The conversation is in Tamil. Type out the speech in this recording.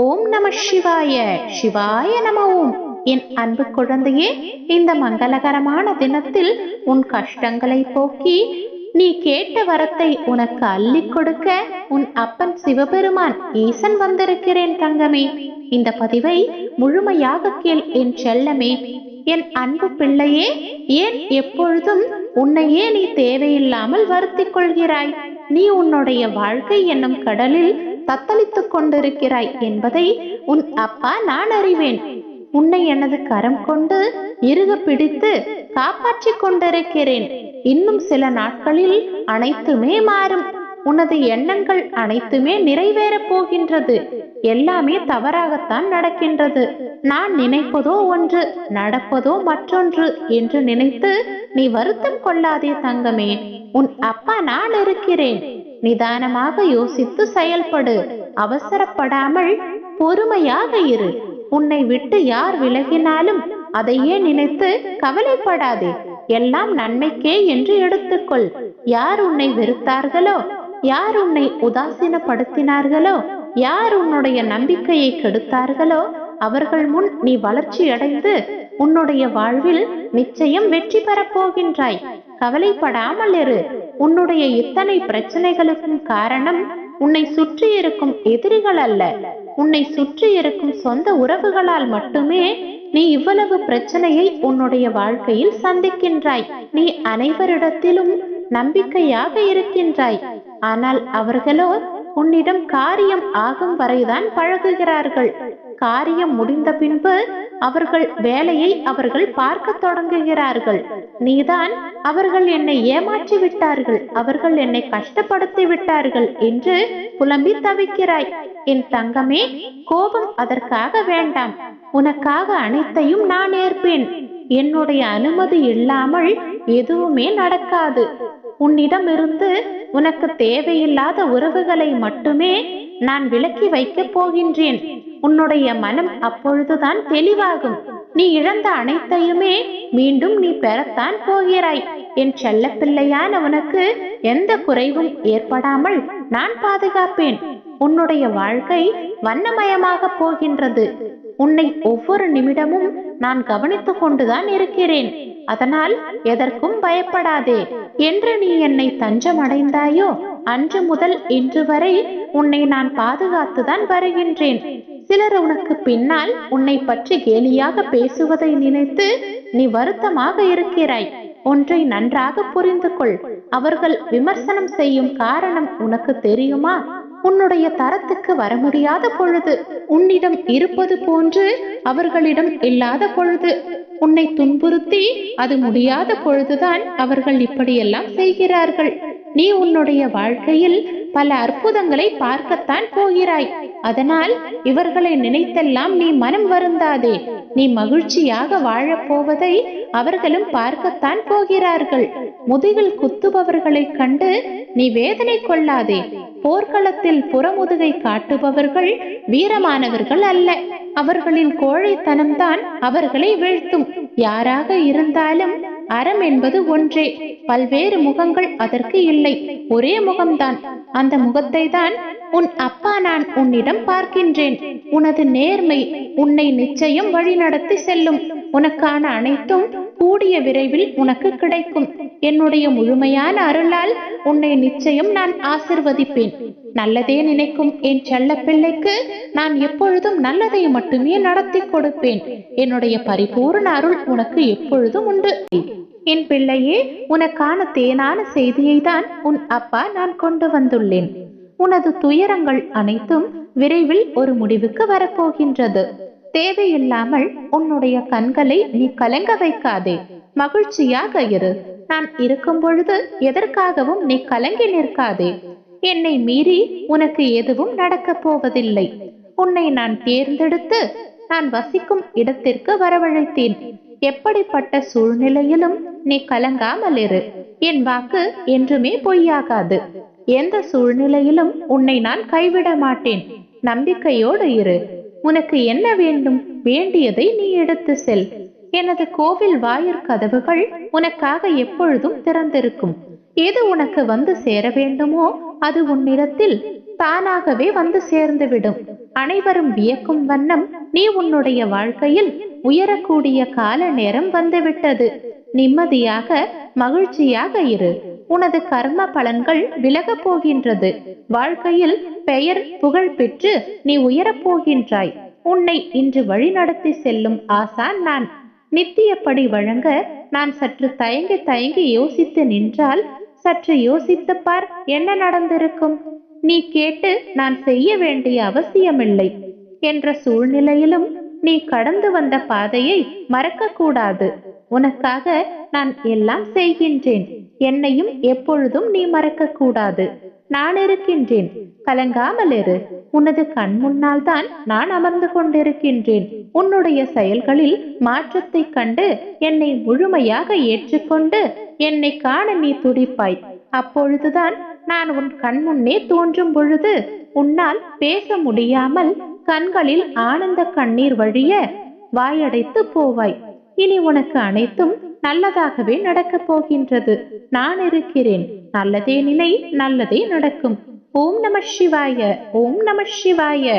ஓம் நம சிவாய. சிவாய நம ஓம் என் அன்பு குழந்தையே இந்த மங்களகரமான தினத்தில் உன் கஷ்டங்களை போக்கி நீ கேட்ட வரத்தை உனக்கு அள்ளி கொடுக்க உன் அப்பன் சிவபெருமான் ஈசன் வந்திருக்கிறேன் தங்கமே. இந்த பதிவை முழுமையாக கேள் என் செல்லமே. என் அன்பு பிள்ளையே ஏன் எப்பொழுதும் உன்னையே நீ தேவையில்லாமல் வருத்திக் கொள்கிறாய்? நீ உன்னுடைய வாழ்க்கை என்னும் கடலில் தத்தளித்துக் கொண்டிருக்கிறாய் என்பதை உன் அப்பா நான் அறிவேன். உன்னை எனது கரம் கொண்டு இறுக பிடித்து காப்பாற்றிக் கொண்டிருக்கிறேன். இன்னும் சில நாட்களில் அனைத்துமே மாறும். உனது எண்ணங்கள் அனைத்துமே நிறைவேறப் போகின்றது. எல்லாமே தவறாகத்தான் நடக்கின்றது. நான் நினைப்பதோ ஒன்று நடப்பதோ மற்றொன்று என்று நினைத்து நீ வருத்தம் கொள்ளாதே தங்கமே. உன் அப்பா நான் இருக்கிறேன். நிதானமாக யோசித்து செயல்படு. அவசரப்படாமல் பொறுமையாக இரு. உன்னை விட்டு யார் விலகினாலும் அதையே நினைத்து கவலைப்படாதே. எல்லாம் நன்மைக்கே என்று எடுத்துக்கொள். யார் உன்னை வெறுத்தார்களோ யார் உன்னை உதாசீனப்படுத்தினார்களோ யார் உன்னுடைய நம்பிக்கையை கெடுத்தார்களோ அவர்கள் முன் நீ வளர்ச்சி அடைந்து உன்னுடைய வாழ்வில் நிச்சயம் வெற்றி பெறப் போகின்றாய். கவலைப்படாமல் இரு. உன்னுடைய இத்தனை பிரச்சனைகளுக்கும் காரணம் உன்னை சுற்றி இருக்கும் எதிரிகள் அல்ல. உன்னை சுற்றி இருக்கும் சொந்த உறவுகளால் மட்டுமே நீ இவ்வளவு பிரச்சனையை உன்னுடைய வாழ்க்கையில் சந்திக்கின்றாய். நீ அனைவரிடத்திலும் நம்பிக்கையாக இருக்கின்றாய். ஆனால் அவர்களோ உன்னிடம் காரியம் ஆகும் வரைதான் பழகுகிறார்கள். காரியம் முடிந்த பின்பு அவர்கள் வேலையை அவர்கள் பார்க்க தொடங்குகிறார்கள். நீதான் அவர்கள் என்னை ஏமாற்றி விட்டார்கள் அவர்கள் என்னை கஷ்டப்படுத்தி விட்டார்கள் என்று புலம்பி தவிக்கிறாய். என் தங்கமே கோபம் அதற்காக வேண்டாம். உனக்காக அனைத்தையும் நான் ஏற்பேன். என்னுடைய அனுமதி இல்லாமல் எதுவுமே நடக்காது. உன்னிடமிருந்து உனக்கு தேவையில்லாத உறவுகளை மட்டுமே நான் விலக்கி வைக்கப் போகின்றேன். உன்னுடைய மனம் அப்பொழுதுதான் தெளிவாகும். நீ இழந்த அனைத்தையுமே மீண்டும் நீ பெறத்தான் போகிறாய். என் செல்ல பிள்ளையான உனக்கு எந்த குறைவும் ஏற்படாமல் நான் பாதுகாப்பேன். உன்னுடைய வாழ்க்கை வண்ணமயமாக போகின்றது. உன்னை ஒவ்வொரு நிமிடமும் நான் கவனித்துக் கொண்டுதான் இருக்கிறேன். அதனால் எதற்கும் பயப்படாதே. என்று நீ என்னை தஞ்சம் அடைந்தாயோ அன்று முதல் இன்று வரை உன்னை நான் பாதுகாத்துதான் வருகின்றேன். சிலர் உனக்கு பின்னால் உன்னை பற்றி கேலியாக பேசுவதை நினைத்து நீ வருத்தமாக இருக்கிறாய். ஒன்றை நன்றாக புரிந்து கொள். அவர்கள் விமர்சனம் செய்யும் காரணம் உனக்கு தெரியுமா? உன்னுடைய தரத்துக்கு வர முடியாத பொழுது உன்னிடம் இருப்பது போன்று அவர்களிடம் இல்லாத பொழுது உன்னை துன்புறுத்தி அது முடியாத பொழுதுதான் அவர்கள் இப்படியெல்லாம் செய்கிறார்கள். நீ உன்னுடைய வாழ்க்கையில் பல அற்புதங்களை பார்க்கத்தான் போகிறாய். அதனால் இவர்களை நினைத்தெல்லாம் நீ மனம் வருந்தாதே. நீ மகிழ்ச்சியாக வாழப் போவதை அவர்களும் பார்க்கத்தான் போகிறார்கள். முதுகில் குத்துபவர்களைக் கண்டு நீ வேதனை கொள்ளாதே. போர்க்களத்தில் புறமுதுகை காட்டுபவர்கள் வீரமானவர்கள் அல்ல. அவர்களின் கோழைத்தனம்தான் அவர்களை வீழ்த்தும். யாராக இருந்தாலும் அறம் என்பது ஒன்றே. பல்வேறு முகங்கள் அதற்கு இல்லை. ஒரே முகம்தான். அந்த முகத்தை தான் உன் அப்பா நான் உன்னிடம் பார்க்கின்றேன். உனது நேர்மை உன்னை நிச்சயம் வழிநடத்தி செல்லும். உனக்கான அனைத்தும் கூடிய விரைவில் உனக்கு கிடைக்கும். என்னுடைய முழுமையான அருளால் உன்னை நிச்சயம் நான் ஆசிர்வதிப்பேன். நல்லதே நினைக்கும் என் செல்ல பிள்ளைக்கு நான் எப்பொழுதும் நல்லதை மட்டுமே நடத்தி கொடுப்பேன். என்னுடைய பரிபூர்ண அருள் உனக்கு எப்பொழுதும் உண்டு. என் பிள்ளையே உனக்கான தேனான செய்தியை தான் உன் அப்பா நான் கொண்டு வந்துள்ளேன். உனது துயரங்கள் அனைத்தும் விரைவில் ஒரு முடிவுக்கு வரப்போகின்றது. தேவையில்லாமல் உன்னுடைய கண்களை நீ கலங்க வைக்காதே. மகிழ்ச்சியாக இரு. நான் இருக்கும் பொழுது எதற்காகவும் நீ கலங்கி நிற்காதே. என்னை மீறி உனக்கு எதுவும் நடக்கப் போவதில்லை. உன்னை நான் தேர்ந்தெடுத்து நான் வசிக்கும் இடத்திற்கு வரவழைத்தேன். எப்படிப்பட்ட சூழ்நிலையிலும் நீ கலங்காமல் இரு. என் வாக்கு என்றுமே பொய்யாகாது. எந்த சூழ்நிலையிலும் உன்னை நான் கைவிட மாட்டேன். நம்பிக்கையோடு இரு. உனக்கு என்ன வேண்டும்? வேண்டியதை நீ எடுத்து செல். எனது கோவில் வாயிற் கதவுகள் உனக்காக எப்பொழுதும் திறந்திருக்கும். எது உனக்கு வந்து சேர வேண்டுமோ அது உன்னிடத்தில் தானாகவே வந்து சேர்ந்துவிடும். அனைவரும் வியக்கும் வண்ணம் நீ உன்னுடைய வாழ்க்கையில் உயரக்கூடிய கால நேரம் வந்துவிட்டது. நிம்மதியாக மகிழ்ச்சியாக இரு. உனது கர்ம பலன்கள் விலகப் போகின்றது. வாழ்க்கையில் பெயர் புகழ் பெற்று நீ உயரப் போகின்றாய். உன்னை இன்று வழிநடத்தி செல்லும் ஆசான் நான். நித்தியப்படி வழங்க நான் சற்று தயங்கி தயங்கி யோசித்து நின்றால் சற்று யோசித்துப் பார் என்ன நடந்திருக்கும்? நீ கேட்டு நான் செய்ய வேண்டிய அவசியமில்லை. என்ற சூழ்நிலையிலும் நீ கடந்து வந்த பாதையை மறக்க கூடாது உனக்காக நான் எல்லாம் செய்கின்றேன். என்னையும் எப்பொழுதும் நீ மறக்க கூடாது நான் இருக்கின்றேன். கலங்காமல் இரு. உனது கண் முன்னால் தான் நான் அமர்ந்து கொண்டிருக்கின்றேன். உன்னுடைய செயல்களில் மாற்றத்தை கண்டு என்னை முழுமையாக ஏற்றுக்கொண்டு என்னை காண நீ துடிப்பாய். அப்பொழுதுதான் நான் உன் கண் முன்னே தோன்றும் பொழுது உன்னால் பேச முடியாமல் கண்களில் ஆனந்த கண்ணீர் வழிய வாயடைத்து போவாய். இனி உனக்கு அனைத்தும் நல்லதாகவே நடக்கப் போகின்றது. நான் இருக்கிறேன். நல்லதே நிலை நல்லதே நடக்கும். ஓம் நம சிவாய ஓம் நம சிவாய.